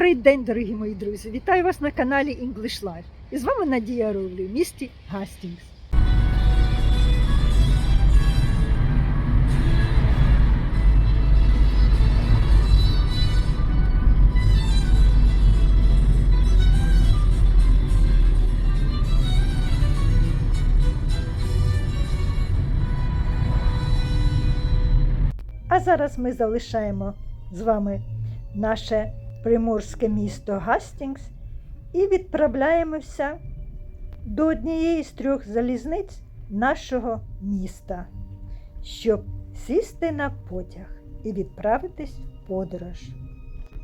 Добрий день, дорогі мої друзі! Вітаю вас на каналі English Life. І з вами Надія Ровлі в місті Гастінгс. А зараз ми залишаємо з вами наше приморське місто Гастінгс і відправляємося до однієї з трьох залізниць нашого міста, щоб сісти на потяг і відправитись в подорож.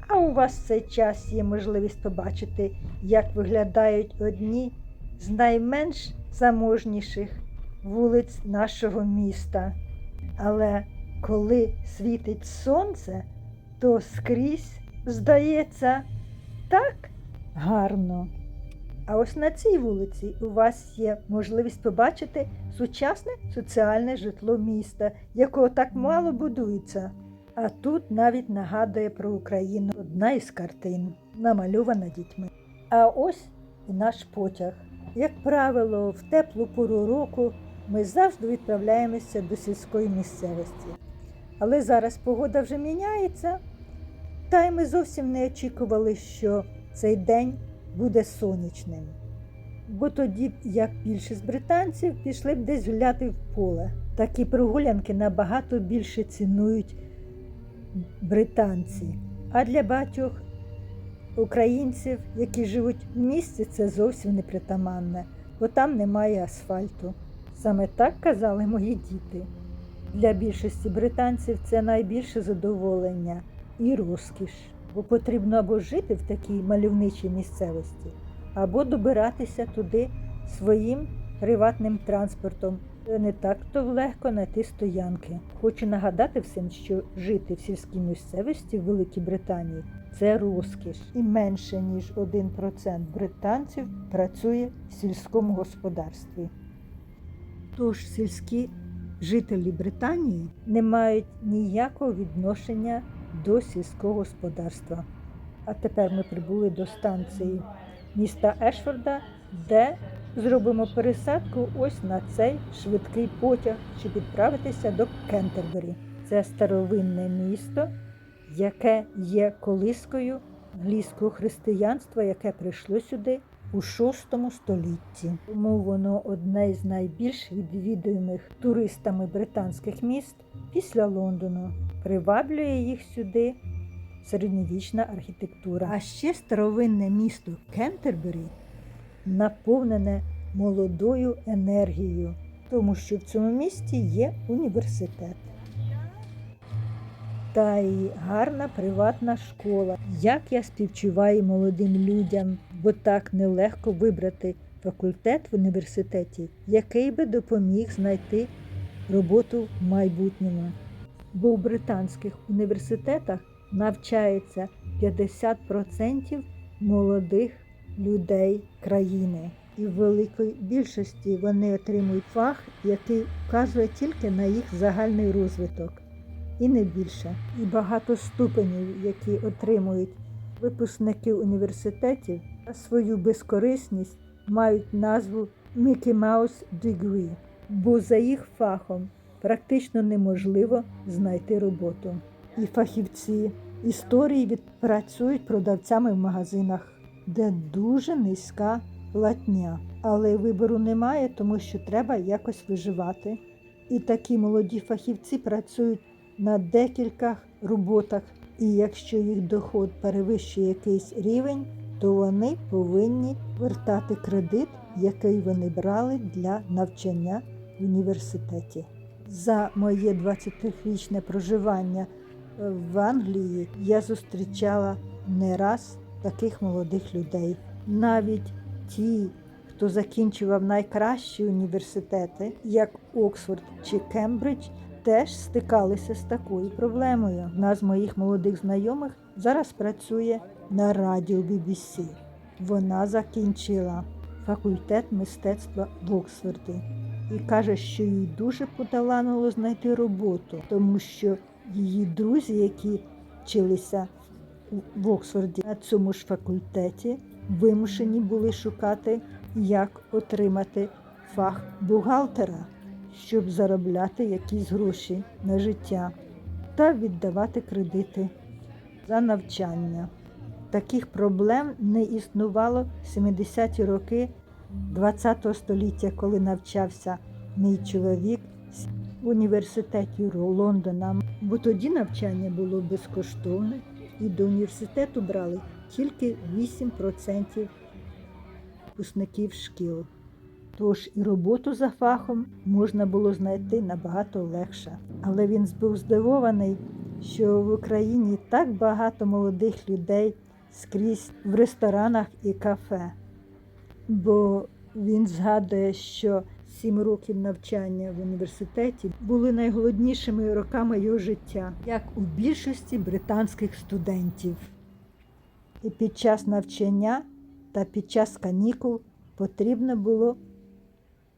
А у вас в цей час є можливість побачити, як виглядають одні з найменш заможніших вулиць нашого міста. Але коли світить сонце, то скрізь здається так гарно. А ось на цій вулиці у вас є можливість побачити сучасне соціальне житло міста, якого так мало будується. А тут навіть нагадує про Україну одна із картин, намальована дітьми. А ось і наш потяг. Як правило, в теплу пору року ми завжди відправляємося до сільської місцевості. Але зараз погода вже міняється, та й ми зовсім не очікували, що цей день буде сонячним. Бо тоді, як більшість британців, пішли б десь гуляти в поле. Такі прогулянки набагато більше цінують британці. А для багатьох українців, які живуть в місті, це зовсім непритаманне, бо там немає асфальту. Саме так казали мої діти. Для більшості британців це найбільше задоволення і розкіш, бо потрібно або жити в такій мальовничій місцевості, або добиратися туди своїм приватним транспортом. Не так то легко знайти стоянки. Хочу нагадати всім, що жити в сільській місцевості в Великій Британії це розкіш, і менше ніж 1% британців працює в сільському господарстві. Тож сільські жителі Британії не мають ніякого відношення до сільського господарства. А тепер ми прибули до станції міста Ешфорда, де зробимо пересадку ось на цей швидкий потяг, щоб відправитися до Кентербері. Це старовинне місто, яке є колискою англійського християнства, яке прийшло сюди у VI столітті. Тому воно одне з найбільш відвідуємих туристами британських міст після Лондону. Приваблює їх сюди середньовічна архітектура. А ще старовинне місто Кентербері наповнене молодою енергією, тому що в цьому місті є університет. Та й гарна приватна школа. Як я співчуваю молодим людям, бо так нелегко вибрати факультет в університеті, який би допоміг знайти роботу в майбутньому. Бо в британських університетах навчається 50% молодих людей країни. І в великій більшості вони отримують фах, який вказує тільки на їх загальний розвиток і не більше. І багато ступенів, які отримують випускники університетів, свою безкорисність мають назву Mickey Mouse Degree, бо за їх фахом практично неможливо знайти роботу. І фахівці історії відпрацюють продавцями в магазинах, де дуже низька платня. Але вибору немає, тому що треба якось виживати. І такі молоді фахівці працюють на декілька роботах, і якщо їх доход перевищує якийсь рівень, то вони повинні вертати кредит, який вони брали для навчання в університеті. За моє 20-річне проживання в Англії я зустрічала не раз таких молодих людей. Навіть ті, хто закінчував найкращі університети, як Оксфорд чи Кембридж, теж стикалися з такою проблемою. Одна з моїх молодих знайомих зараз працює на радіо BBC. Вона закінчила факультет мистецтва в Оксфорді і каже, що їй дуже поталанило знайти роботу, тому що її друзі, які вчилися в Оксфорді. На цьому ж факультеті вимушені були шукати, як отримати фах бухгалтера, щоб заробляти якісь гроші на життя та віддавати кредити за навчання. Таких проблем не існувало в 70-ті роки ХХ століття, коли навчався мій чоловік в університеті Лондона. Бо тоді навчання було безкоштовне, і до університету брали тільки 8% випускників шкіл. Тож і роботу за фахом можна було знайти набагато легше. Але він був здивований, що в Україні так багато молодих людей скрізь в ресторанах і кафе. Бо він згадує, що сім років навчання в університеті були найголовнішими роками його життя, як у більшості британських студентів. І під час навчання та під час канікул потрібно було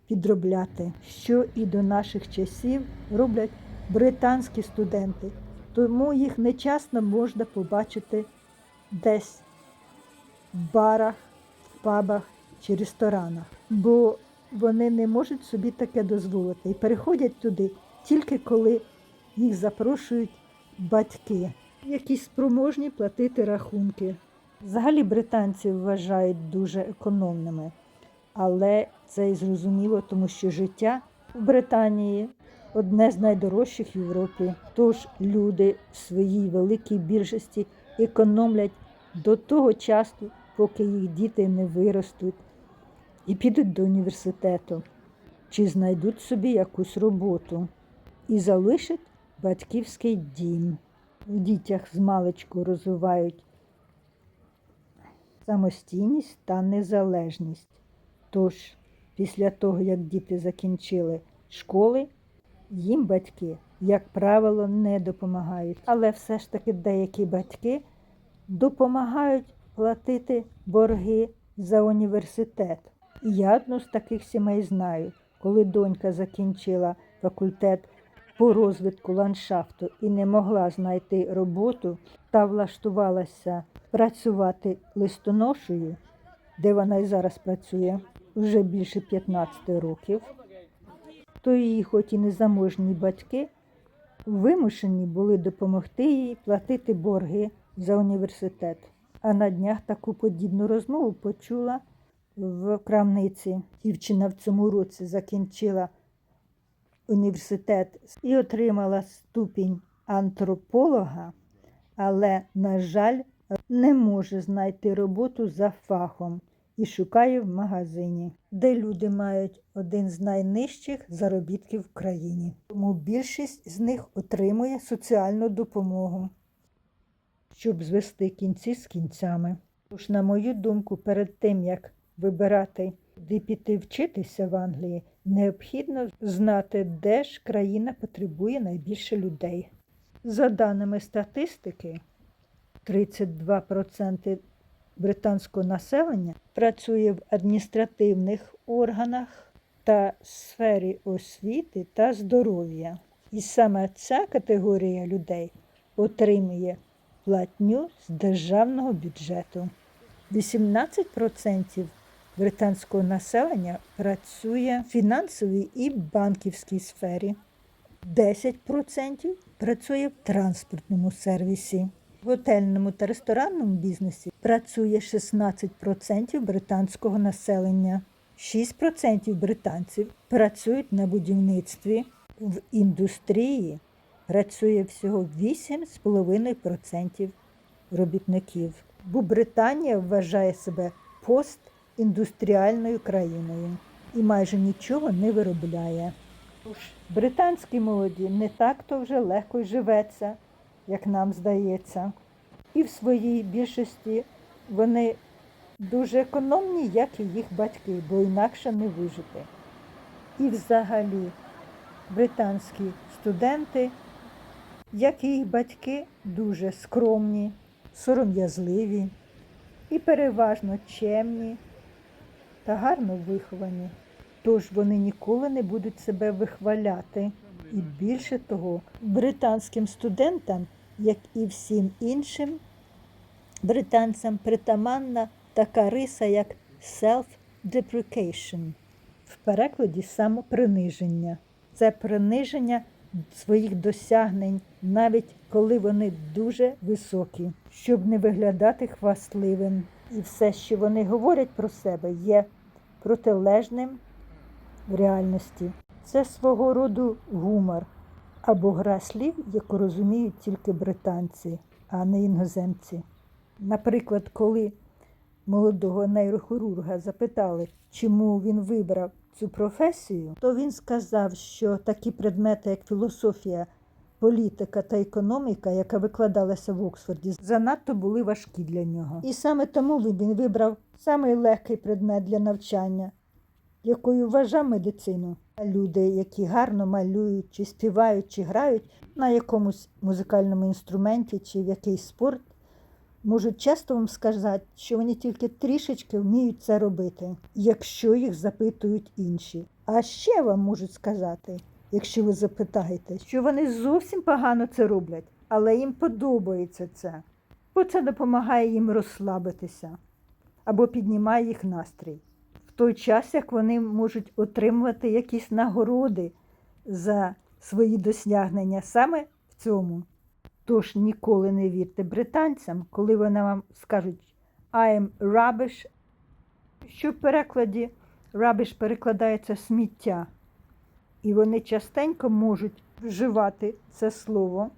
підробляти, що і до наших часів роблять британські студенти. Тому їх нечасно можна побачити десь в барах, в пабах чи ресторанах, бо вони не можуть собі таке дозволити і переходять туди тільки коли їх запрошують батьки, які спроможні платити рахунки. Взагалі британці вважають дуже економними, але це і зрозуміло, тому що життя в Британії одне з найдорожчих в Європі. Тож люди в своїй великій більшості економлять до того часу, поки їх діти не виростуть і підуть до університету, чи знайдуть собі якусь роботу і залишать батьківський дім. В дітях з маличку розвивають самостійність та незалежність. Тож, після того, як діти закінчили школи, їм батьки, як правило, не допомагають. Але все ж таки деякі батьки допомагають платити борги за університет. Я одну з таких сімей знаю, коли донька закінчила факультет по розвитку ландшафту і не могла знайти роботу та влаштувалася працювати листоношою, де вона і зараз працює вже більше 15 років, то її, хоч і незаможні батьки, вимушені були допомогти їй платити борги за університет. А на днях таку подібну розмову почула в крамниці. Дівчина в цьому році закінчила університет і отримала ступінь антрополога, але, на жаль, не може знайти роботу за фахом і шукає в магазині, де люди мають один з найнижчих заробітків в країні. Тому більшість з них отримує соціальну допомогу, щоб звести кінці з кінцями. Тож, на мою думку, перед тим як вибирати, де піти вчитися в Англії, необхідно знати, де ж країна потребує найбільше людей. За даними статистики, 32% британського населення працює в адміністративних органах та сфері освіти та здоров'я. І саме ця категорія людей отримує платню з державного бюджету. 18% британського населення працює в фінансовій і банківській сфері, 10% працює в транспортному сервісі. В готельному та ресторанному бізнесі працює 16% британського населення. 6% британців працюють на будівництві. В індустрії працює всього 8,5% робітників. Бо Британія вважає себе постіндустріальною країною і майже нічого не виробляє. Британській молоді не так то вже легко й живеться, як нам здається. І в своїй більшості вони дуже економні, як і їх батьки, бо інакше не вижити. І взагалі британські студенти, як і їх батьки, дуже скромні, сором'язливі і переважно чемні та гарно виховані. Тож вони ніколи не будуть себе вихваляти. І більше того, британським студентам, як і всім іншим, Британцям притаманна така риса, як self-deprecation. В перекладі самоприниження. Це приниження своїх досягнень, навіть коли вони дуже високі, щоб не виглядати хвастливим. І все, що вони говорять про себе, є протилежним в реальності. Це свого роду гумор або гра слів, яку розуміють тільки британці, а не іноземці. Наприклад, коли молодого нейрохірурга запитали, чому він вибрав цю професію, то він сказав, що такі предмети, як філософія, політика та економіка, яка викладалася в Оксфорді, занадто були важкі для нього. І саме тому він вибрав самий легкий предмет для навчання, якою вважав медицину. Люди, які гарно малюють, чи співають, чи грають на якомусь музикальному інструменті, чи в якийсь спорт, можуть часто вам сказати, що вони тільки трішечки вміють це робити, якщо їх запитують інші. А ще вам можуть сказати, якщо ви запитаєте, що вони зовсім погано це роблять, але їм подобається це, бо це допомагає їм розслабитися або піднімає їх настрій. В той час, як вони можуть отримувати якісь нагороди за свої досягнення саме в цьому. Тож ніколи не вірте британцям, коли вони вам скажуть I am rubbish, що в перекладі rubbish перекладається сміття. І вони частенько можуть вживати це слово,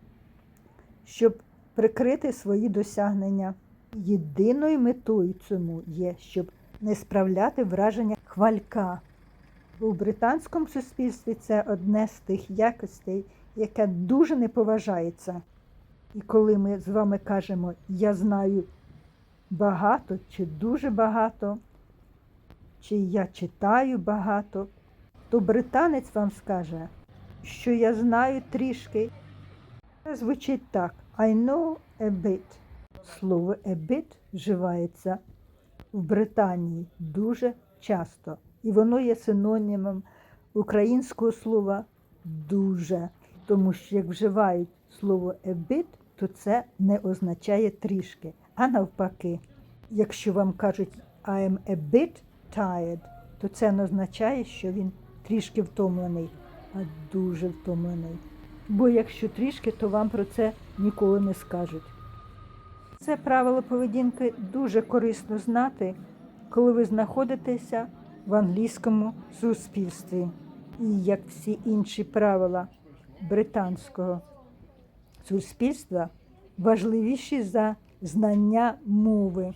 щоб прикрити свої досягнення. Єдиною метою цьому є, щоб не справляти враження хвалька. У британському суспільстві це одне з тих якостей, яке дуже не поважається. І коли ми з вами кажемо я знаю багато чи дуже багато, чи я читаю багато, то британець вам скаже, що я знаю трішки. Це звучить так: I know a bit. Слово a bit вживається в Британії дуже часто, і воно є синонімом українського слова дуже. Тому що як вживають слово a bit, то це не означає трішки. А навпаки, якщо вам кажуть I am a bit tired, то це не означає, що він трішки втомлений, а дуже втомлений. Бо якщо трішки, то вам про це ніколи не скажуть. Це правило поведінки дуже корисно знати, коли ви знаходитеся в англійському суспільстві. І як всі інші правила британського суспільства важливіші за знання мови.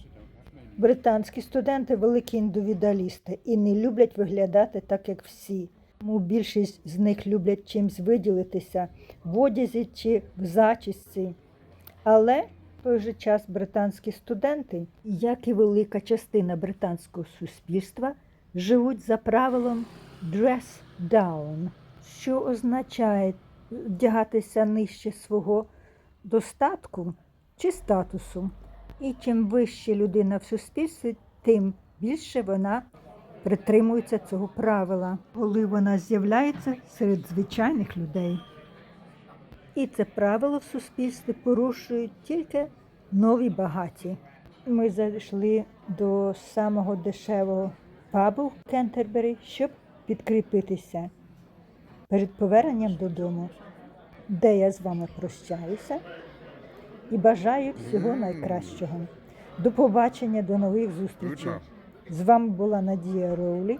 Британські студенти великі індивідуалісти і не люблять виглядати так, як всі. Тому більшість з них люблять чимсь виділитися в одязі чи в зачісці. Але в той же час британські студенти, як і велика частина британського суспільства, живуть за правилом dress down, що означає вдягатися нижче свого достатку чи статусу. І чим вище людина в суспільстві, тим більше вона притримується цього правила, коли вона з'являється серед звичайних людей. І це правило в суспільстві порушують тільки нові багаті. Ми зайшли до самого дешевого пабу в Кентербері, щоб підкріпитися перед поверненням додому, де я з вами прощаюся і бажаю всього найкращого. До побачення, до нових зустрічей. З вами була Надія Роулі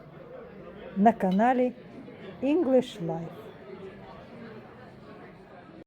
на каналі English Life.